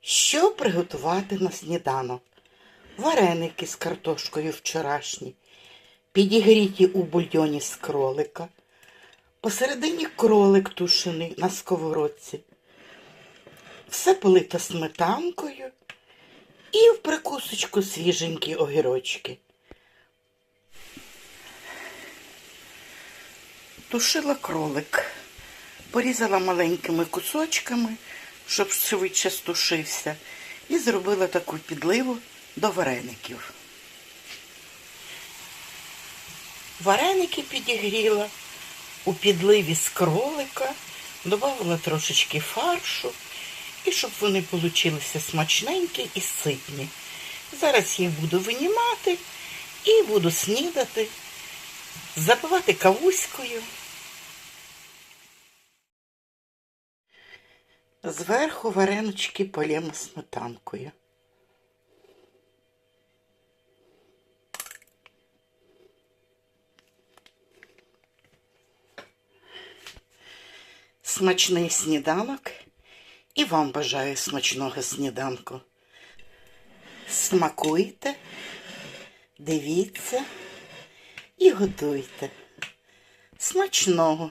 Що приготувати на сніданок? Вареники з картошкою вчорашні, підігріті у бульйоні з кролика, посередині кролик тушений на сковородці. Все полито сметанкою і в прикусочку свіженькі огірочки. Тушила кролик, порізала маленькими кусочками, щоб швидше стушився, і зробила таку підливу до вареників. Вареники підігріла у підливі з кролика, додала трошечки фаршу, і щоб вони получилися смачненькі і ситні. Зараз їх буду винімати і буду снідати, запивати кавуською. Зверху варенички полємо сметанкою. Смачний сніданок і вам бажаю смачного сніданку. Смакуйте, дивіться і готуйте. Смачного!